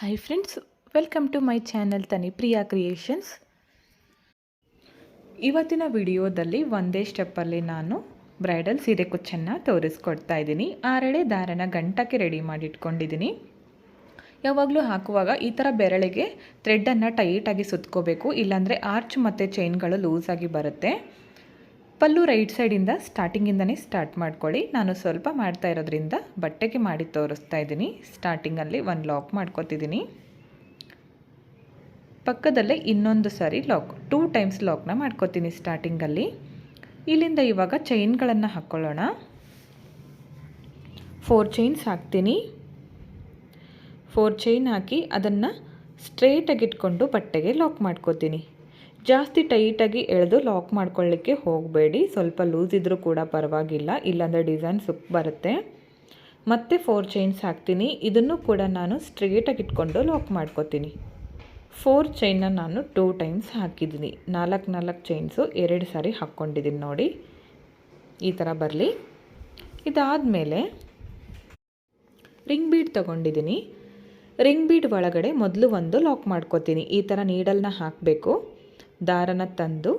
Hi friends welcome to my channel Tanipriya creations ಇವತ್ತಿನ ವಿಡಿಯೋದಲ್ಲಿ ಒಂದೇ ಸ್ಟೆಪ್ಪಲ್ಲಿ ನಾನು ಬ್ರೈಡಲ್ ಸೀರೆ ಕುಚ್ಚನ್ನು ತೋರಿಸ್ಕೊಡ್ತಾ ಇದ್ದೀನಿ. ಆರಳೆ ದಾರನ ಗಂಟಕ್ಕೆ ರೆಡಿ ಮಾಡಿಟ್ಕೊಂಡಿದ್ದೀನಿ. ಯಾವಾಗಲೂ ಹಾಕುವಾಗ ಈ ಥರ ಬೆರಳಿಗೆ ಥ್ರೆಡ್ಡನ್ನು ಟೈಟಾಗಿ ಸುತ್ಕೋಬೇಕು. ಇಲ್ಲಾಂದರೆ ಆರ್ಚ್ ಮತ್ತು ಚೈನ್ಗಳು ಲೂಸಾಗಿ ಬರುತ್ತೆ. ಪಲ್ಲು ರೈಟ್ ಸೈಡಿಂದ ಸ್ಟಾರ್ಟಿಂಗಿಂದನೇ ಸ್ಟಾರ್ಟ್ ಮಾಡ್ಕೊಳ್ಳಿ. ನಾನು ಸ್ವಲ್ಪ ಮಾಡ್ತಾ ಇರೋದ್ರಿಂದ ಬಟ್ಟೆಗೆ ಮಾಡಿ ತೋರಿಸ್ತಾ ಇದ್ದೀನಿ. ಸ್ಟಾರ್ಟಿಂಗಲ್ಲಿ ಒಂದು ಲಾಕ್ ಮಾಡ್ಕೊತಿದ್ದೀನಿ. ಪಕ್ಕದಲ್ಲೇ ಇನ್ನೊಂದು ಸಾರಿ ಲಾಕ್, ಟೂ ಟೈಮ್ಸ್ ಲಾಕ್ನ ಮಾಡ್ಕೊತೀನಿ ಸ್ಟಾರ್ಟಿಂಗಲ್ಲಿ. ಇಲ್ಲಿಂದ ಇವಾಗ ಚೈನ್ಗಳನ್ನು ಹಾಕ್ಕೊಳ್ಳೋಣ. ಫೋರ್ ಚೈನ್ಸ್ ಹಾಕ್ತೀನಿ. ಫೋರ್ ಚೈನ್ ಹಾಕಿ ಅದನ್ನು ಸ್ಟ್ರೇಟಾಗಿಟ್ಕೊಂಡು ಬಟ್ಟೆಗೆ ಲಾಕ್ ಮಾಡ್ಕೋತೀನಿ. ಜಾಸ್ತಿ ಟೈಟಾಗಿ ಎಳೆದು ಲಾಕ್ ಮಾಡ್ಕೊಳ್ಳಿಕ್ಕೆ ಹೋಗಬೇಡಿ. ಸ್ವಲ್ಪ ಲೂಸ್ ಇದ್ದರೂ ಕೂಡ ಪರವಾಗಿಲ್ಲ. ಇಲ್ಲಾಂದರೆ ಡಿಸೈನ್ ಸುಕ್ ಬರುತ್ತೆ. ಮತ್ತೆ ಫೋರ್ ಚೈನ್ಸ್ ಹಾಕ್ತೀನಿ. ಇದನ್ನು ಕೂಡ ನಾನು ಸ್ಟ್ರೇಟಾಗಿ ಇಟ್ಕೊಂಡು ಲಾಕ್ ಮಾಡ್ಕೋತೀನಿ. ಫೋರ್ ಚೈನ್ನ ನಾನು ಟೂ ಟೈಮ್ಸ್ ಹಾಕಿದ್ದೀನಿ. ನಾಲ್ಕು ನಾಲ್ಕು ಚೈನ್ಸು ಎರಡು ಸಾರಿ ಹಾಕ್ಕೊಂಡಿದ್ದೀನಿ ನೋಡಿ. ಈ ಥರ ಬರಲಿ. ಇದಾದಮೇಲೆ ರಿಂಗ್ ಬೀಡ್ ತೊಗೊಂಡಿದ್ದೀನಿ. ರಿಂಗ್ ಬೀಡ್ ಒಳಗಡೆ ಮೊದಲು ಒಂದು ಲಾಕ್ ಮಾಡ್ಕೋತೀನಿ. ಈ ಥರ ನೀಡಲ್ನ ಹಾಕಬೇಕು. ದಾರನ ತಂದು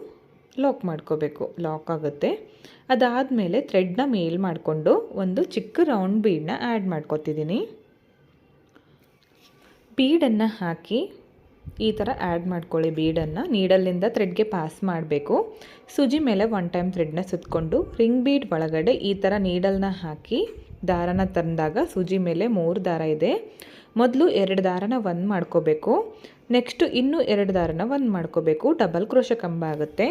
ಲಾಕ್ ಮಾಡ್ಕೋಬೇಕು. ಲಾಕ್ ಆಗುತ್ತೆ. ಅದಾದಮೇಲೆ ಥ್ರೆಡ್ನ ಮೇಲ್ ಮಾಡಿಕೊಂಡು ಒಂದು ಚಿಕ್ಕ ರೌಂಡ್ ಬೀಡನ್ನ ಆ್ಯಡ್ ಮಾಡ್ಕೊತಿದ್ದೀನಿ ಬೀಡನ್ನು ಹಾಕಿ ಈ ಥರ ಆ್ಯಡ್ ಮಾಡ್ಕೊಳ್ಳಿ ಬೀಡನ್ನು ನೀಡಲ್ಲಿಂದ ಥ್ರೆಡ್ಗೆ ಪಾಸ್ ಮಾಡಬೇಕು. ಸೂಜಿ ಮೇಲೆ ಒನ್ ಟೈಮ್ ಥ್ರೆಡ್ನ ಸುತ್ತಕೊಂಡು ರಿಂಗ್ ಬೀಡ್ ಒಳಗಡೆ ಈ ಥರ ನೀಡಲ್ನ ಹಾಕಿ ದಾರನ ತಂದಾಗ ಸೂಜಿ ಮೇಲೆ ಮೂರು ದಾರ ಇದೆ. ಮೊದಲು ಎರಡು ದಾರನ ಒಂದು ಮಾಡ್ಕೋಬೇಕು. ನೆಕ್ಸ್ಟು ಇನ್ನೂ ಎರಡು ದಾರನ ಒಂದು ಮಾಡ್ಕೋಬೇಕು. ಡಬಲ್ ಕ್ರೋಶ ಕಂಬ ಆಗುತ್ತೆ.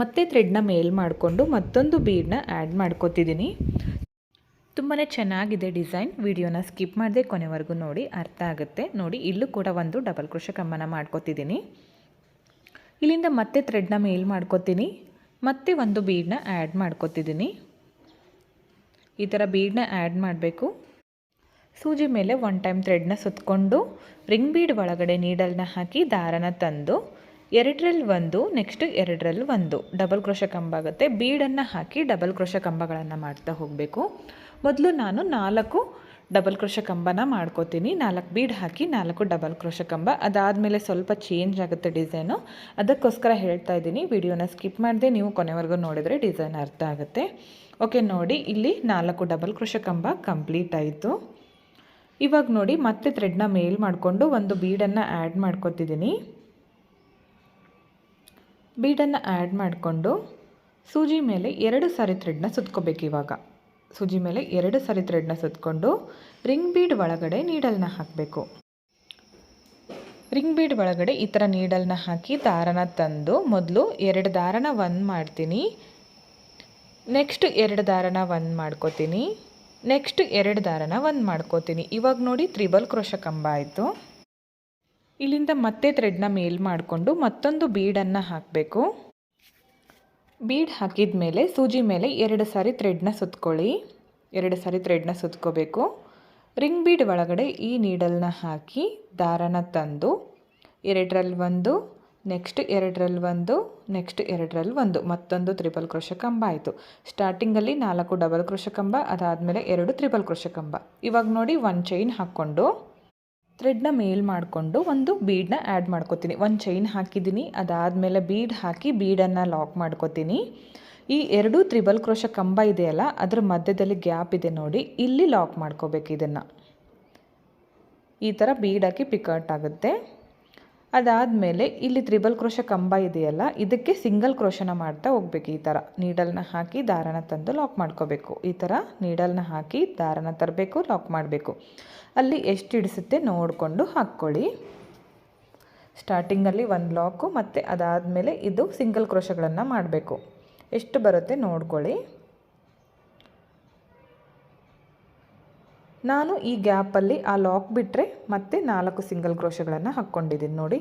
ಮತ್ತೆ ಥ್ರೆಡ್ನ ಮೇಲ್ ಮಾಡಿಕೊಂಡು ಮತ್ತೊಂದು ಬೀಡನ್ನ ಆ್ಯಡ್ ಮಾಡ್ಕೋತಿದ್ದೀನಿ. ತುಂಬಾ ಚೆನ್ನಾಗಿದೆ ಡಿಸೈನ್. ವಿಡಿಯೋನ ಸ್ಕಿಪ್ ಮಾಡದೆ ಕೊನೆವರೆಗೂ ನೋಡಿ, ಅರ್ಥ ಆಗುತ್ತೆ. ನೋಡಿ, ಇಲ್ಲೂ ಕೂಡ ಒಂದು ಡಬಲ್ ಕ್ರೋಶ ಕಂಬನ ಮಾಡ್ಕೋತಿದ್ದೀನಿ. ಇಲ್ಲಿಂದ ಮತ್ತೆ ಥ್ರೆಡ್ನ ಮೇಲ್ ಮಾಡ್ಕೋತೀನಿ. ಮತ್ತೆ ಒಂದು ಬೀಡನ್ನ ಆ್ಯಡ್ ಮಾಡ್ಕೋತಿದ್ದೀನಿ. ಈ ಥರ ಬೀಡನ್ನ ಆ್ಯಡ್ ಮಾಡಬೇಕು. ಸೂಜಿ ಮೇಲೆ ಒನ್ ಟೈಮ್ ಥ್ರೆಡ್ನ ಸುತ್ತಕೊಂಡು ರಿಂಗ್ ಬೀಡ್ ಒಳಗಡೆ ನೀಡಲ್ನ ಹಾಕಿ ದಾರನ ತಂದು ಎರಡರಲ್ಲಿ ಒಂದು ನೆಕ್ಸ್ಟ್ ಎರಡರಲ್ಲಿ ಒಂದು. ಡಬಲ್ ಕ್ರೋಶ ಕಂಬ ಆಗುತ್ತೆ. ಬೀಡನ್ನು ಹಾಕಿ ಡಬಲ್ ಕ್ರೋಶ ಕಂಬಗಳನ್ನು ಮಾಡ್ತಾ ಹೋಗಬೇಕು. ಮೊದಲು ನಾನು ನಾಲ್ಕು ಡಬಲ್ ಕ್ರೋಶ ಕಂಬನ ಮಾಡ್ಕೋತೀನಿ. ನಾಲ್ಕು ಬೀಡ್ ಹಾಕಿ ನಾಲ್ಕು ಡಬಲ್ ಕ್ರೋಶ ಕಂಬ. ಅದಾದಮೇಲೆ ಸ್ವಲ್ಪ ಚೇಂಜ್ ಆಗುತ್ತೆ ಡಿಸೈನು ಅದಕ್ಕೋಸ್ಕರ ಹೇಳ್ತಾ ಇದ್ದೀನಿ. ವಿಡಿಯೋನ ಸ್ಕಿಪ್ ಮಾಡದೆ. ನೀವು ಕೊನೆವರೆಗೂ ನೋಡಿದರೆ ಡಿಸೈನ್ ಅರ್ಥ ಆಗುತ್ತೆ. ಓಕೆ ನೋಡಿ, ಇಲ್ಲಿ ನಾಲ್ಕು ಡಬಲ್ ಕ್ರೋಶ ಕಂಬ ಕಂಪ್ಲೀಟ್ ಆಯಿತು. ಇವಾಗ ನೋಡಿ ಮತ್ತೆ ಥ್ರೆಡ್ನ ಮೇಲ್ ಮಾಡಿಕೊಂಡು ಒಂದು ಬೀಡನ್ನು ಆ್ಯಡ್ ಮಾಡ್ಕೊತಿದ್ದೀನಿ ಬೀಡನ್ನು ಆ್ಯಡ್ ಮಾಡಿಕೊಂಡು ಸೂಜಿ ಮೇಲೆ ಎರಡು ಸಾರಿ ಥ್ರೆಡ್ನ ಸುತ್ಕೋಬೇಕು ಇವಾಗ. ಸೂಜಿ ಮೇಲೆ ಎರಡು ಸಾರಿ ಥ್ರೆಡ್ನ ಸುತ್ಕೊಂಡು ರಿಂಗ್ ಬೀಡ್ ಒಳಗಡೆ ನೀಡಲ್ನ ಹಾಕಬೇಕು. ರಿಂಗ್ ಬೀಡ್ ಒಳಗಡೆ ಈ ಥರ ನೀಡಲ್ನ ಹಾಕಿ ದಾರನ ತಂದು ಮೊದಲು ಎರಡು ದಾರನ ಒಂದು ಮಾಡ್ತೀನಿ. ನೆಕ್ಸ್ಟ್ ಎರಡು ದಾರನ ಒಂದು ಮಾಡ್ಕೋತೀನಿ. ನೆಕ್ಸ್ಟ್ ಎರಡು ದಾರನ ಒಂದು ಮಾಡ್ಕೋತೀನಿ. ಇವಾಗ ನೋಡಿ ತ್ರಿಬಲ್ ಕ್ರೋಶ ಕಂಬ ಆಯಿತು. ಇಲ್ಲಿಂದ ಮತ್ತೆ ಥ್ರೆಡ್ನ ಮೇಲ್ ಮಾಡಿಕೊಂಡು ಮತ್ತೊಂದು ಬೀಡನ್ನು ಹಾಕಬೇಕು. ಬೀಡ್ ಹಾಕಿದ ಮೇಲೆ ಸೂಜಿ ಮೇಲೆ ಎರಡು ಸಾರಿ ಥ್ರೆಡ್ನ ಸುತ್ಕೊಳ್ಳಿ. ಎರಡು ಸಾರಿ ಥ್ರೆಡ್ನ ಸುತ್ಕೋಬೇಕು. ರಿಂಗ್ ಬೀಡ್ ಒಳಗಡೆ ಈ ನೀಡಲ್ನ ಹಾಕಿ ದಾರನ ತಂದು ಎರಡರಲ್ಲಿ ಒಂದು ನೆಕ್ಸ್ಟ್ ಎರಡರಲ್ಲಿ ಒಂದು, ನೆಕ್ಸ್ಟ್ ಎರಡರಲ್ಲಿ ಒಂದು. ಮತ್ತೊಂದು ತ್ರಿಬಲ್ ಕ್ರೋಶ ಕಂಬ ಆಯಿತು. ಸ್ಟಾರ್ಟಿಂಗಲ್ಲಿ ನಾಲ್ಕು ಡಬಲ್ ಕ್ರೋಶ ಕಂಬ, ಅದಾದಮೇಲೆ ಎರಡು ತ್ರಿಬಲ್ ಕ್ರೋಶ ಕಂಬ. ಇವಾಗ ನೋಡಿ ಒನ್ ಚೈನ್ ಹಾಕ್ಕೊಂಡು ಥ್ರೆಡ್ನ ಮೇಲ್ ಮಾಡಿಕೊಂಡು ಒಂದು ಬೀಡನ್ನ ಆ್ಯಡ್ ಮಾಡ್ಕೋತೀನಿ. ಒಂದು ಚೈನ್ ಹಾಕಿದ್ದೀನಿ, ಅದಾದಮೇಲೆ ಬೀಡ್ ಹಾಕಿ ಬೀಡನ್ನು ಲಾಕ್ ಮಾಡ್ಕೋತೀನಿ. ಈ ಎರಡು ತ್ರಿಬಲ್ ಕ್ರೋಶ ಕಂಬ ಇದೆಯಲ್ಲ, ಅದರ ಮಧ್ಯದಲ್ಲಿ ಗ್ಯಾಪ್ ಇದೆ ನೋಡಿ, ಇಲ್ಲಿ ಲಾಕ್ ಮಾಡ್ಕೋಬೇಕು ಇದನ್ನು. ಈ ಥರ ಬೀಡ್ ಹಾಕಿ ಪಿಕಟ್ ಆಗುತ್ತೆ. ಅದಾದಮೇಲೆ ಇಲ್ಲಿ ತ್ರಿಬಲ್ ಕ್ರೋಶ ಕಂಬ ಇದೆಯಲ್ಲ, ಇದಕ್ಕೆ ಸಿಂಗಲ್ ಕ್ರೋಶನ ಮಾಡ್ತಾ ಹೋಗ್ಬೇಕು ಈ ಥರ. ನೀಡಲ್ನ ಹಾಕಿ ದಾರನ ತಂದು ಲಾಕ್ ಮಾಡ್ಕೋಬೇಕು. ಈ ಥರ ನೀಡಲ್ನ ಹಾಕಿ ದಾರನ ತರಬೇಕು, ಲಾಕ್ ಮಾಡಬೇಕು. ಅಲ್ಲಿ ಎಷ್ಟು ಹಿಡಿಸುತ್ತೆ ನೋಡಿಕೊಂಡು ಹಾಕ್ಕೊಳ್ಳಿ. ಸ್ಟಾರ್ಟಿಂಗಲ್ಲಿ ಒಂದು ಲಾಕು, ಮತ್ತು ಅದಾದಮೇಲೆ ಇದು ಸಿಂಗಲ್ ಕ್ರೋಶಗಳನ್ನು ಮಾಡಬೇಕು. ಎಷ್ಟು ಬರುತ್ತೆ ನೋಡ್ಕೊಳ್ಳಿ. ನಾನು ಈ ಗ್ಯಾಪಲ್ಲಿ ಆ ಲಾಕ್ ಬಿಟ್ಟರೆ ಮತ್ತೆ ನಾಲ್ಕು ಸಿಂಗಲ್ ಕ್ರೋಶಗಳನ್ನು ಹಾಕ್ಕೊಂಡಿದ್ದೀನಿ ನೋಡಿ.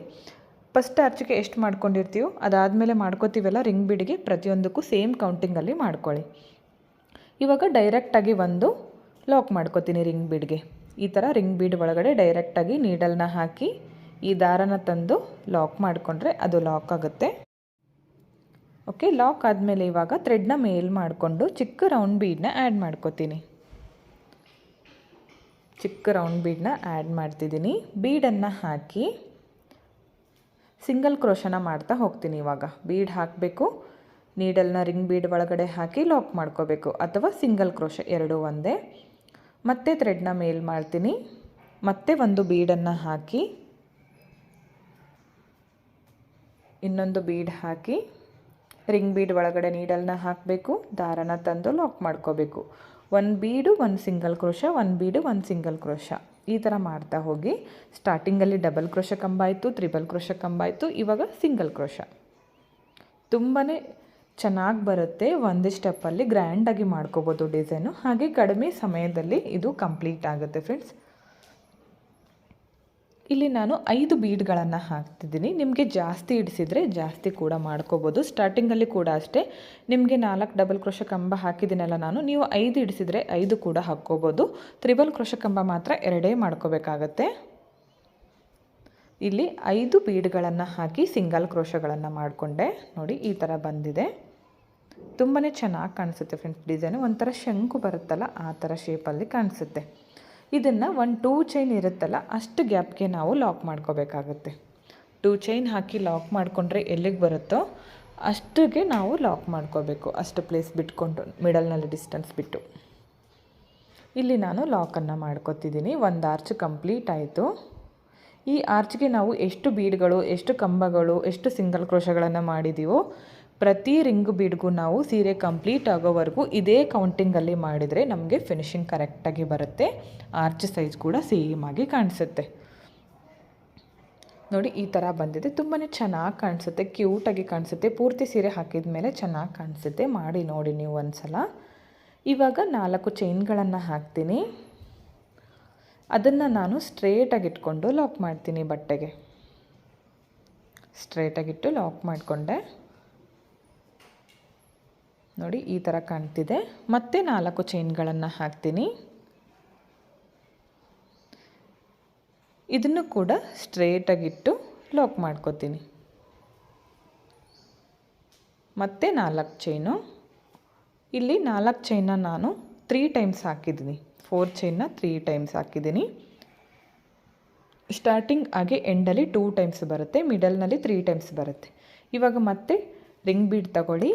ಫಸ್ಟ್ ಅರ್ಚಿಗೆ ಎಷ್ಟು ಮಾಡ್ಕೊಂಡಿರ್ತೀವೋ ಅದಾದಮೇಲೆ ಮಾಡ್ಕೋತೀವಲ್ಲ ರಿಂಗ್ ಬಿಡಿಗೆ ಪ್ರತಿಯೊಂದಕ್ಕೂ ಸೇಮ್ ಕೌಂಟಿಂಗಲ್ಲಿ ಮಾಡ್ಕೊಳ್ಳಿ. ಇವಾಗ ಡೈರೆಕ್ಟಾಗಿ ಒಂದು ಲಾಕ್ ಮಾಡ್ಕೋತೀನಿ ರಿಂಗ್ ಬೀಡ್ಗೆ. ಈ ಥರ ರಿಂಗ್ ಬೀಡ್ ಒಳಗಡೆ ಡೈರೆಕ್ಟಾಗಿ ನೀಡಲ್ನ ಹಾಕಿ ಈ ದಾರನ ತಂದು ಲಾಕ್ ಮಾಡಿಕೊಂಡ್ರೆ ಅದು ಲಾಕ್ ಆಗುತ್ತೆ. ಓಕೆ, ಲಾಕ್ ಆದಮೇಲೆ ಇವಾಗ ಥ್ರೆಡ್ನ ಮೇಲ್ ಮಾಡಿಕೊಂಡು ಚಿಕ್ಕ ರೌಂಡ್ ಬೀಡನ್ನ ಆ್ಯಡ್ ಮಾಡ್ಕೋತೀನಿ. ಚಿಕ್ಕ ರೌಂಡ್ ಬೀಡನ್ನ ಆ್ಯಡ್ ಮಾಡ್ತಿದ್ದೀನಿ. ಬೀಡನ್ನು ಹಾಕಿ ಸಿಂಗಲ್ ಕ್ರೋಶನ ಮಾಡ್ತಾ ಹೋಗ್ತೀನಿ ಇವಾಗ. ಬೀಡ್ ಹಾಕಬೇಕು. ನೀಡಲ್ನ ರಿಂಗ್ ಬೀಡ್ ಒಳಗಡೆ ಹಾಕಿ ಲಾಕ್ ಮಾಡ್ಕೋಬೇಕು. ಅಥವಾ ಸಿಂಗಲ್ ಕ್ರೋಶ ಎರಡೂ ಒಂದೇ. ಮತ್ತೆ ಥ್ರೆಡ್ನ ಮೇಲ್ ಮಾಡ್ತೀನಿ. ಮತ್ತೆ ಒಂದು ಬೀಡನ್ನು ಹಾಕಿ ಇನ್ನೊಂದು ಬೀಡ್ ಹಾಕಿ ರಿಂಗ್ ಬೀಡ್ ಒಳಗಡೆ ನೀಡಲ್ನ ಹಾಕಬೇಕು. ದಾರನ ತಂದು ಲಾಕ್ ಮಾಡ್ಕೋಬೇಕು. ಒಂದು ಬೀಡು ಒಂದು ಸಿಂಗಲ್ ಕ್ರೋಶ ಒಂದು ಬೀಡು ಒಂದು ಸಿಂಗಲ್ ಕ್ರೋಶ ಈ ಥರ ಮಾಡ್ತಾ ಹೋಗಿ ಸ್ಟಾರ್ಟಿಂಗಲ್ಲಿ ಡಬಲ್ ಕ್ರೋಶ ಕಂಬ ಆಯಿತು ತ್ರಿಬಲ್ ಕ್ರೋಶ ಕಂಬ ಆಯಿತು, ಇವಾಗ ಸಿಂಗಲ್ ಕ್ರೋಶ ತುಂಬಾ ಚೆನ್ನಾಗಿ ಬರುತ್ತೆ, ಒಂದೇ ಸ್ಟೆಪ್ಪಲ್ಲಿ ಗ್ರ್ಯಾಂಡಾಗಿ ಮಾಡ್ಕೋಬೋದು ಡಿಸೈನು ಹಾಗೆ ಕಡಿಮೆ ಸಮಯದಲ್ಲಿ ಇದು ಕಂಪ್ಲೀಟ್ ಆಗುತ್ತೆ ಫ್ರೆಂಡ್ಸ್ ಇಲ್ಲಿ ನಾನು ಐದು ಬೀಡ್ಗಳನ್ನು ಹಾಕ್ತಿದ್ದೀನಿ. ನಿಮಗೆ ಜಾಸ್ತಿ ಇಡಿಸಿದರೆ ಜಾಸ್ತಿ ಕೂಡ ಮಾಡ್ಕೋಬೋದು. ಸ್ಟಾರ್ಟಿಂಗಲ್ಲಿ ಕೂಡ ಅಷ್ಟೇ. ನಿಮಗೆ ನಾಲ್ಕು ಡಬಲ್ ಕ್ರೋಶ ಕಂಬ ಹಾಕಿದ್ದೀನಲ್ಲ ನಾನು. ನೀವು ಐದು ಇಡಿಸಿದರೆ ಐದು ಕೂಡ ಹಾಕ್ಕೋಬೋದು. ತ್ರಿಬಲ್ ಕ್ರೋಶ ಕಂಬ ಮಾತ್ರ ಎರಡೇ ಮಾಡ್ಕೋಬೇಕಾಗತ್ತೆ. ಇಲ್ಲಿ ಐದು ಬೀಡ್ಗಳನ್ನು ಹಾಕಿ ಸಿಂಗಲ್ ಕ್ರೋಶಗಳನ್ನು ಮಾಡಿಕೊಂಡೆ. ನೋಡಿ, ಈ ಥರ ಬಂದಿದೆ. ತುಂಬಾ ಚೆನ್ನಾಗಿ ಕಾಣಿಸುತ್ತೆ ಫ್ರೆಂಡ್ಸ್ ಡಿಸೈನು ಒಂಥರ ಶಂಕು ಬರುತ್ತಲ್ಲ, ಆ ಥರ ಶೇಪಲ್ಲಿ ಕಾಣಿಸುತ್ತೆ. ಇದನ್ನು ಒಂದು ಟೂ ಚೈನ್ ಇರುತ್ತಲ್ಲ, ಅಷ್ಟು ಗ್ಯಾಪ್ಗೆ ನಾವು ಲಾಕ್ ಮಾಡ್ಕೋಬೇಕಾಗತ್ತೆ. ಟೂ ಚೈನ್ ಹಾಕಿ ಲಾಕ್ ಮಾಡಿಕೊಂಡ್ರೆ ಎಲ್ಲಿಗೆ ಬರುತ್ತೋ ಅಷ್ಟಿಗೆ ನಾವು ಲಾಕ್ ಮಾಡ್ಕೋಬೇಕು. ಅಷ್ಟು ಪ್ಲೇಸ್ ಬಿಟ್ಕೊಂಡು ಮಿಡಲ್ನಲ್ಲಿ ಡಿಸ್ಟೆನ್ಸ್ ಬಿಟ್ಟು. ಇಲ್ಲಿ ನಾನು ಲಾಕನ್ನು ಮಾಡ್ಕೊತಿದ್ದೀನಿ. ಒಂದು ಆರ್ಚ್ ಕಂಪ್ಲೀಟ್ ಆಯಿತು. ಈ ಆರ್ಚ್ಗೆ ನಾವು ಎಷ್ಟು ಬೀಡ್ಗಳು ಎಷ್ಟು ಕಂಬಗಳು, ಎಷ್ಟು ಸಿಂಗಲ್ ಕ್ರೋಶಗಳನ್ನು ಮಾಡಿದ್ದೀವೋ ಪ್ರತಿ ರಿಂಗ್ ಬೀಡ್ಗೂ ನಾವು ಸೀರೆ ಕಂಪ್ಲೀಟ್ ಆಗೋವರೆಗೂ ಇದೇ ಕೌಂಟಿಂಗಲ್ಲಿ ಮಾಡಿದರೆ ನಮಗೆ ಫಿನಿಶಿಂಗ್ ಕರೆಕ್ಟಾಗಿ ಬರುತ್ತೆ. ಆರ್ಚ್ ಸೈಜ್ ಕೂಡ ಸೇಮ್ ಆಗಿ ಕಾಣಿಸುತ್ತೆ. ನೋಡಿ, ಈ ಥರ ಬಂದಿದೆ. ತುಂಬಾ ಚೆನ್ನಾಗಿ ಕಾಣಿಸುತ್ತೆ. ಕ್ಯೂಟಾಗಿ ಕಾಣಿಸುತ್ತೆ. ಪೂರ್ತಿ ಸೀರೆ ಹಾಕಿದ ಮೇಲೆ ಚೆನ್ನಾಗಿ ಕಾಣಿಸುತ್ತೆ. ಮಾಡಿ ನೋಡಿ ನೀವು ಒಂದು ಸಲ ಇವಾಗ ನಾಲ್ಕು ಚೈನ್ಗಳನ್ನು ಹಾಕ್ತೀನಿ. ಅದನ್ನು ನಾನು ಸ್ಟ್ರೇಟಾಗಿ ಇಟ್ಕೊಂಡು ಲಾಕ್ ಮಾಡ್ತೀನಿ ಬಟ್ಟೆಗೆ. ಸ್ಟ್ರೇಟಾಗಿಟ್ಟು ಲಾಕ್ ಮಾಡಿಕೊಂಡೆ. ನೋಡಿ, ಈ ಥರ ಕಾಣ್ತಿದೆ. ಮತ್ತೆ ನಾಲ್ಕು ಚೈನ್ಗಳನ್ನು ಹಾಕ್ತೀನಿ. ಇದನ್ನು ಕೂಡ ಸ್ಟ್ರೇಟಾಗಿಟ್ಟು ಲಾಕ್ ಮಾಡ್ಕೋತೀನಿ. ಮತ್ತೆ ನಾಲ್ಕು ಚೈನು ಇಲ್ಲಿ ನಾಲ್ಕು ಚೈನ ನಾನು ತ್ರೀ ಟೈಮ್ಸ್ ಹಾಕಿದ್ದೀನಿ. ಫೋರ್ ಚೈನ್ನ ತ್ರೀ ಟೈಮ್ಸ್ ಹಾಕಿದ್ದೀನಿ. ಸ್ಟಾರ್ಟಿಂಗ್ ಆಗಿ ಎಂಡಲ್ಲಿ ಟೂ ಟೈಮ್ಸ್ ಬರುತ್ತೆ ಮಿಡಲ್ನಲ್ಲಿ ತ್ರೀ ಟೈಮ್ಸ್ ಬರುತ್ತೆ. ಇವಾಗ ಮತ್ತೆ ರಿಂಗ್ ಬೀಡ್ ತಗೊಳ್ಳಿ.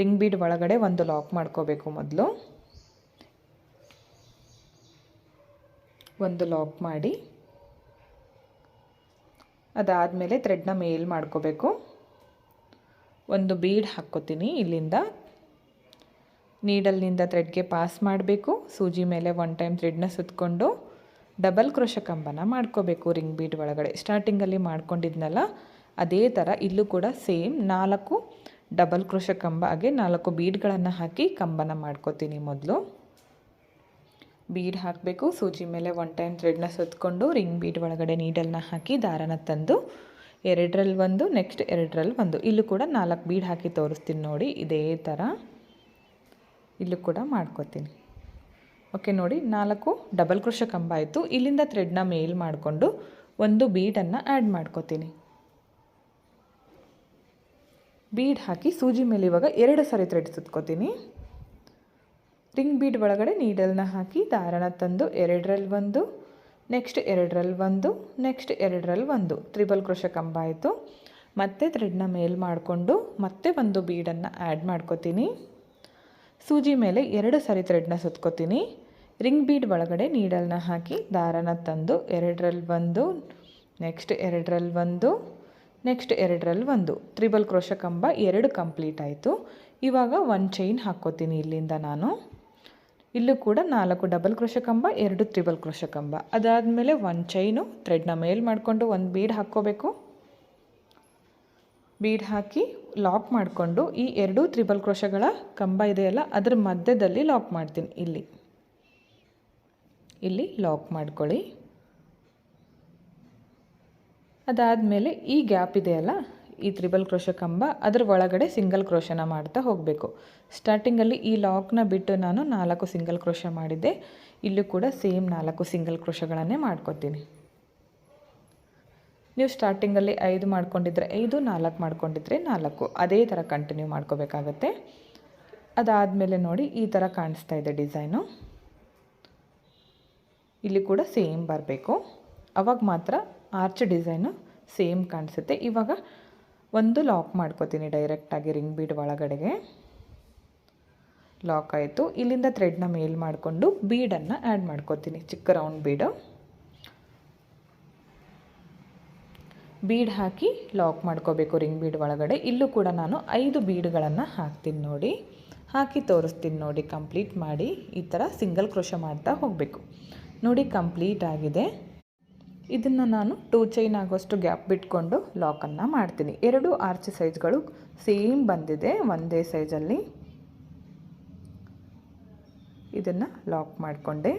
ರಿಂಗ್ ಬೀಡ್ ಒಳಗಡೆ ಒಂದು ಲಾಕ್ ಮಾಡ್ಕೋಬೇಕು ಮೊದಲು. ಒಂದು ಲಾಕ್ ಮಾಡಿ. ಅದಾದಮೇಲೆ ಥ್ರೆಡ್ನ ಮೇಲ್ ಮಾಡ್ಕೋಬೇಕು. ಒಂದು ಬೀಡ್ ಹಾಕ್ಕೋತೀನಿ ಇಲ್ಲಿಂದ. ನೀಡಲ್ನಿಂದ ಥ್ರೆಡ್ಗೆ ಪಾಸ್ ಮಾಡಬೇಕು. ಸೂಜಿ ಮೇಲೆ ಒನ್ ಟೈಮ್ ಥ್ರೆಡ್ನ ಸುತ್ತಕೊಂಡು ಡಬಲ್ ಕ್ರೋಶ ಕಂಬನ ಮಾಡ್ಕೋಬೇಕು ರಿಂಗ್ ಬೀಡ್ ಒಳಗಡೆ. ಸ್ಟಾರ್ಟಿಂಗಲ್ಲಿ ಮಾಡ್ಕೊಂಡಿದ್ನಲ್ಲ, ಅದೇ ಥರ ಇಲ್ಲೂ ಕೂಡ ಸೇಮ್ ನಾಲ್ಕು ಡಬಲ್ ಕ್ರೋಶ ಕಂಬ. ಹಾಗೆ ನಾಲ್ಕು ಬೀಡ್ಗಳನ್ನು ಹಾಕಿ ಕಂಬನ ಮಾಡ್ಕೋತೀನಿ ಮೊದಲು. ಬೀಡ್ ಹಾಕಬೇಕು. ಸೂಜಿ ಮೇಲೆ ಒನ್ ಟೈಮ್ ಥ್ರೆಡ್ನ ಸುತ್ತಕೊಂಡು ರಿಂಗ್ ಬೀಡ್ ಒಳಗಡೆ ನೀಡಲ್ನ ಹಾಕಿ ದಾರನ ತಂದು ಎರಡರಲ್ಲಿ ಒಂದು ನೆಕ್ಸ್ಟ್ ಎರಡರಲ್ಲಿ ಒಂದು. ಇಲ್ಲೂ ಕೂಡ ನಾಲ್ಕು ಬೀಡ್ ಹಾಕಿ ತೋರಿಸ್ತೀನಿ ನೋಡಿ, ಇದೇ ಥರ ಇಲ್ಲೂ ಕೂಡ ಮಾಡ್ಕೋತೀನಿ. ಓಕೆ ನೋಡಿ ನಾಲ್ಕು ಡಬಲ್ ಕ್ರೋಶ ಕಂಬ ಆಯಿತು. ಇಲ್ಲಿಂದ ಥ್ರೆಡ್ನ ಮೇಲ್ ಮಾಡಿಕೊಂಡು ಒಂದು ಬೀಡನ್ನು ಆ್ಯಡ್ ಮಾಡ್ಕೋತೀನಿ. ಬೀಡ್ ಹಾಕಿ ಸೂಜಿ ಮೇಲೆ ಇವಾಗ ಎರಡು ಸರಿ ಥ್ರೆಡ್ ಸುತ್ಕೋತೀನಿ. ರಿಂಗ್ ಬೀಡ್ ಒಳಗಡೆ ನೀಡಲ್ನ ಹಾಕಿ ದಾರನ ತಂದು ಎರಡರಲ್ಲಿ ಒಂದು ನೆಕ್ಸ್ಟ್ ಎರಡರಲ್ಲಿ ಒಂದು ನೆಕ್ಸ್ಟ್ ಎರಡರಲ್ಲಿ ಒಂದು. ತ್ರಿಬಲ್ ಕ್ರೋಶ ಕಂಬ ಆಯಿತು. ಮತ್ತೆ ಥ್ರೆಡ್ನ ಮೇಲ್ ಮಾಡಿಕೊಂಡು ಮತ್ತೆ ಒಂದು ಬೀಡನ್ನು ಆ್ಯಡ್ ಮಾಡ್ಕೋತೀನಿ. ಸೂಜಿ ಮೇಲೆ ಎರಡು ಸರಿ ಥ್ರೆಡ್ನ ಸುತ್ಕೋತೀನಿ. ರಿಂಗ್ ಬೀಡ್ ಒಳಗಡೆ ನೀಡಲ್ನ ಹಾಕಿ ದಾರನ ತಂದು ಎರಡರಲ್ಲಿ ಒಂದು ನೆಕ್ಸ್ಟ್ ಎರಡರಲ್ಲಿ ಒಂದು ನೆಕ್ಸ್ಟ್ ಎರಡರಲ್ಲಿ ಒಂದು. ತ್ರಿಬಲ್ ಕ್ರೋಶ ಕಂಬ ಎರಡು ಕಂಪ್ಲೀಟ್ ಆಯಿತು. ಇವಾಗ ಒಂದು ಚೈನ್ ಹಾಕ್ಕೋತೀನಿ ಇಲ್ಲಿಂದ ನಾನು. ಇಲ್ಲೂ ಕೂಡ ನಾಲ್ಕು ಡಬಲ್ ಕ್ರೋಶ ಕಂಬ ಎರಡು ತ್ರಿಬಲ್ ಕ್ರೋಶ ಕಂಬ ಅದಾದಮೇಲೆ ಒಂದು ಚೈನು ಥ್ರೆಡ್ನ ಮೇಲ್ ಮಾಡಿಕೊಂಡು ಒಂದು ಬೀಡ್ ಹಾಕ್ಕೋಬೇಕು. ಬೀಡ್ ಹಾಕಿ ಲಾಕ್ ಮಾಡಿಕೊಂಡು ಈ ಎರಡು ತ್ರಿಬಲ್ ಕ್ರೋಶಗಳ ಕಂಬ ಇದೆಯಲ್ಲ, ಅದರ ಮಧ್ಯದಲ್ಲಿ ಲಾಕ್ ಮಾಡ್ತೀನಿ. ಇಲ್ಲಿ. ಇಲ್ಲಿ ಲಾಕ್ ಮಾಡ್ಕೊಳ್ಳಿ. ಅದಾದಮೇಲೆ ಈ ಗ್ಯಾಪ್ ಇದೆಯಲ್ಲ ಈ ತ್ರಿಬಲ್ ಕ್ರೋಶ ಕಂಬ, ಅದರ ಒಳಗಡೆ ಸಿಂಗಲ್ ಕ್ರೋಶನ ಮಾಡ್ತಾ ಹೋಗಬೇಕು. ಸ್ಟಾರ್ಟಿಂಗಲ್ಲಿ ಈ ಲಾಕ್ನ ಬಿಟ್ಟು ನಾನು ನಾಲ್ಕು ಸಿಂಗಲ್ ಕ್ರೋಶ ಮಾಡಿದ್ದೆ. ಇಲ್ಲೂ ಕೂಡ ಸೇಮ್ ನಾಲ್ಕು ಸಿಂಗಲ್ ಕ್ರೋಶಗಳನ್ನೇ ಮಾಡ್ಕೊತೀನಿ. ನೀವು ಸ್ಟಾರ್ಟಿಂಗಲ್ಲಿ ಐದು ಮಾಡ್ಕೊಂಡಿದ್ರೆ ಐದು, ನಾಲ್ಕು ಮಾಡ್ಕೊಂಡಿದ್ರೆ ನಾಲ್ಕು. ಅದೇ ಥರ ಕಂಟಿನ್ಯೂ ಮಾಡ್ಕೋಬೇಕಾಗತ್ತೆ. ಅದಾದಮೇಲೆ ನೋಡಿ ಈ ಥರ ಕಾಣಿಸ್ತಾ ಇದೆ ಡಿಸೈನು. ಇಲ್ಲಿ ಕೂಡ ಸೇಮ್ ಬರಬೇಕು. ಅವಾಗ ಮಾತ್ರ ಆರ್ಚ್ ಡಿಸೈನು ಸೇಮ್ ಕಾಣಿಸುತ್ತೆ. ಇವಾಗ ಒಂದು ಲಾಕ್ ಮಾಡ್ಕೋತೀನಿ ಡೈರೆಕ್ಟಾಗಿ ರಿಂಗ್ ಬೀಡ್ ಒಳಗಡೆಗೆ. ಲಾಕ್ ಆಯಿತು. ಇಲ್ಲಿಂದ ಥ್ರೆಡ್ನ ಮೇಲ್ ಮಾಡಿಕೊಂಡು ಬೀಡನ್ನು ಆ್ಯಡ್ ಮಾಡ್ಕೋತೀನಿ. ಚಿಕ್ಕ ರೌಂಡ್ ಬೀಡು ಬೀಡ್ ಹಾಕಿ ಲಾಕ್ ಮಾಡ್ಕೋಬೇಕು ರಿಂಗ್ ಬೀಡ್ ಒಳಗಡೆ. ಇಲ್ಲೂ ಕೂಡ ನಾನು ಐದು ಬೀಡ್ಗಳನ್ನು ಹಾಕ್ತೀನಿ ನೋಡಿ. ಹಾಕಿ ತೋರಿಸ್ತೀನಿ ನೋಡಿ. ಕಂಪ್ಲೀಟ್ ಮಾಡಿ ಈ ಥರ ಸಿಂಗಲ್ ಕ್ರೋಶ ಮಾಡ್ತಾ ಹೋಗಬೇಕು. ನೋಡಿ ಕಂಪ್ಲೀಟ್ ಆಗಿದೆ. ಇದನ್ನು ನಾನು ಟೂ ಚೈನ್ ಆಗೋಷ್ಟು ಗ್ಯಾಪ್ ಬಿಟ್ಕೊಂಡು ಲಾಕನ್ನು ಮಾಡ್ತೀನಿ. ಎರಡು ಆರ್ಚ್ ಸೈಜ್ಗಳು ಸೇಮ್ ಬಂದಿದೆ, ಒಂದೇ ಸೈಜಲ್ಲಿ ಇದನ್ನು ಲಾಕ್ ಮಾಡಿಕೊಂಡೆ.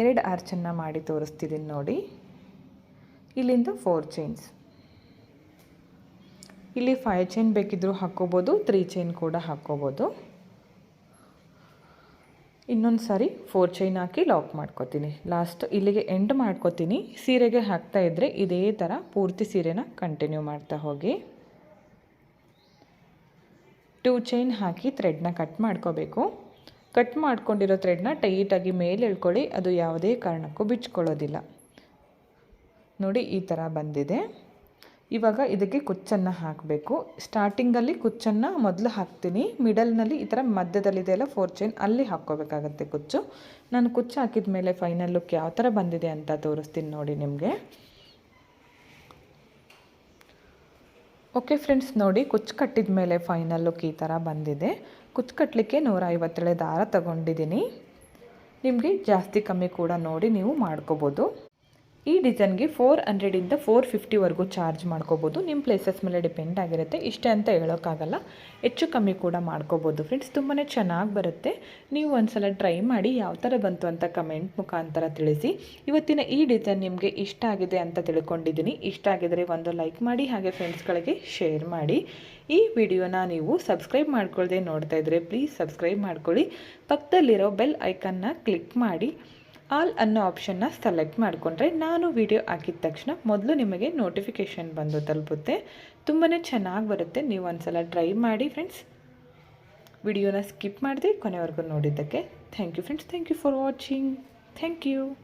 ಎರಡು ಆರ್ಚನ್ನು ಮಾಡಿ ತೋರಿಸ್ತಿದ್ದೀನಿ ನೋಡಿ. ಇಲ್ಲಿಂದ ಫೋರ್ ಚೈನ್ಸ್ ಇಲ್ಲಿ ಫೈವ್ ಚೈನ್ ಬೇಕಿದ್ದರೂ ಹಾಕ್ಕೋಬೋದು ತ್ರೀ ಚೈನ್ ಕೂಡ ಹಾಕ್ಕೋಬೋದು. ಇನ್ನೊಂದು ಸಾರಿ ಫೋರ್ ಚೈನ್ ಹಾಕಿ ಲಾಕ್ ಮಾಡ್ಕೋತೀನಿ. ಲಾಸ್ಟ್ ಇಲ್ಲಿಗೆ ಎಂಡ್ ಮಾಡ್ಕೋತೀನಿ. ಸೀರೆಗೆ ಹಾಕ್ತಾ ಇದ್ದರೆ ಇದೇ ಥರ ಪೂರ್ತಿ ಸೀರೆನ ಕಂಟಿನ್ಯೂ ಮಾಡ್ತಾ ಹೋಗಿ. ಟೂ ಚೈನ್ ಹಾಕಿ ಥ್ರೆಡ್ನ ಕಟ್ ಮಾಡ್ಕೋಬೇಕು. ಕಟ್ ಮಾಡ್ಕೊಂಡಿರೋ ಥ್ರೆಡ್ನ ಟೈಟಾಗಿ ಮೇಲೆ ಎಳ್ಕೊಳ್ಳಿ. ಅದು ಯಾವುದೇ ಕಾರಣಕ್ಕೂ ಬಿಚ್ಕೊಳ್ಳೋದಿಲ್ಲ. ನೋಡಿ ಈ ಥರ ಬಂದಿದೆ. ಇವಾಗ ಇದಕ್ಕೆ ಕುಚ್ಚನ್ನು ಹಾಕಬೇಕು. ಸ್ಟಾರ್ಟಿಂಗಲ್ಲಿ ಕುಚ್ಚನ್ನು ಮೊದಲು ಹಾಕ್ತೀನಿ. ಮಿಡಲ್ನಲ್ಲಿ ಈ ಥರ ಮಧ್ಯದಲ್ಲಿದೆಯಲ್ಲ ಫೋರ್ ಚೈನ್ ಅಲ್ಲಿ ಹಾಕ್ಕೋಬೇಕಾಗತ್ತೆ ಕುಚ್ಚು. ನಾನು ಕುಚ್ಚು ಹಾಕಿದ ಮೇಲೆ ಫೈನಲ್ ಲುಕ್ ಯಾವ ಥರ ಬಂದಿದೆ ಅಂತ ತೋರಿಸ್ತೀನಿ ನೋಡಿ ನಿಮಗೆ. ಓಕೆ ಫ್ರೆಂಡ್ಸ್ ನೋಡಿ ಕುಚ್ಚು ಕಟ್ಟಿದ ಮೇಲೆ ಫೈನಲ್ ಲುಕ್ ಈ ಥರ ಬಂದಿದೆ. ಕುಚ್ಚು ಕಟ್ಟಲಿಕ್ಕೆ ನೂರ ಐವತ್ತೇಳೆ ದಾರ ತಗೊಂಡಿದ್ದೀನಿ. ನಿಮಗೆ ಜಾಸ್ತಿ ಕಮ್ಮಿ ಕೂಡ ನೋಡಿ ನೀವು ಮಾಡ್ಕೋಬೋದು. ಈ ಡಿಸೈನ್ಗೆ ಫೋರ್ ಹಂಡ್ರೆಡಿಂದ ಫೋರ್ ಫಿಫ್ಟಿವರೆಗೂ ಚಾರ್ಜ್ ಮಾಡ್ಕೋಬೋದು. ನಿಮ್ಮ ಪ್ಲೇಸಸ್ ಮೇಲೆ ಡಿಪೆಂಡ್ ಆಗಿರುತ್ತೆ. ಇಷ್ಟೇ ಅಂತ ಹೇಳೋಕ್ಕಾಗಲ್ಲ. ಹೆಚ್ಚು ಕಮ್ಮಿ ಕೂಡ ಮಾಡ್ಕೋಬೋದು. ಫ್ರೆಂಡ್ಸ್ ತುಂಬಾ ಚೆನ್ನಾಗಿ ಬರುತ್ತೆ. ನೀವು ಒಂದ್ಸಲ ಟ್ರೈ ಮಾಡಿ ಯಾವ ಥರ ಬಂತು ಅಂತ ಕಮೆಂಟ್ ಮುಖಾಂತರ ತಿಳಿಸಿ. ಇವತ್ತಿನ ಈ ಡಿಸೈನ್ ನಿಮಗೆ ಇಷ್ಟ ಆಗಿದೆ ಅಂತ ತಿಳ್ಕೊಂಡಿದ್ದೀನಿ. ಇಷ್ಟ ಆಗಿದರೆ ಒಂದು ಲೈಕ್ ಮಾಡಿ, ಹಾಗೆ ಫ್ರೆಂಡ್ಸ್ಗಳಿಗೆ ಶೇರ್ ಮಾಡಿ. ಈ ವಿಡಿಯೋನ ನೀವು ಸಬ್ಸ್ಕ್ರೈಬ್ ಮಾಡ್ಕೊಳ್ಳದೆ ನೋಡ್ತಾ ಇದ್ದರೆ ಪ್ಲೀಸ್ ಸಬ್ಸ್ಕ್ರೈಬ್ ಮಾಡ್ಕೊಳ್ಳಿ. ಪಕ್ಕದಲ್ಲಿರೋ ಬೆಲ್ ಐಕನ್ನ ಕ್ಲಿಕ್ ಮಾಡಿ. ಆಲ್ ಅನ್ನೋ ಆಪ್ಷನ್ನ ಸೆಲೆಕ್ಟ್ ಮಾಡಿಕೊಂಡ್ರೆ ನಾನು ವಿಡಿಯೋ ಹಾಕಿದ ತಕ್ಷಣ ಮೊದಲು ನಿಮಗೆ ನೋಟಿಫಿಕೇಷನ್ ಬಂದು ತಲುಪುತ್ತೆ. ತುಂಬಾ ಚೆನ್ನಾಗಿ ಬರುತ್ತೆ. ನೀವು ಒಂದ್ಸಲ ಟ್ರೈ ಮಾಡಿ ಫ್ರೆಂಡ್ಸ್ ವಿಡಿಯೋನ ಸ್ಕಿಪ್ ಮಾಡಿದೆ ಕೊನೆವರೆಗೂ ನೋಡಿದ್ದಕ್ಕೆ. Thank you friends thank you for watching thank you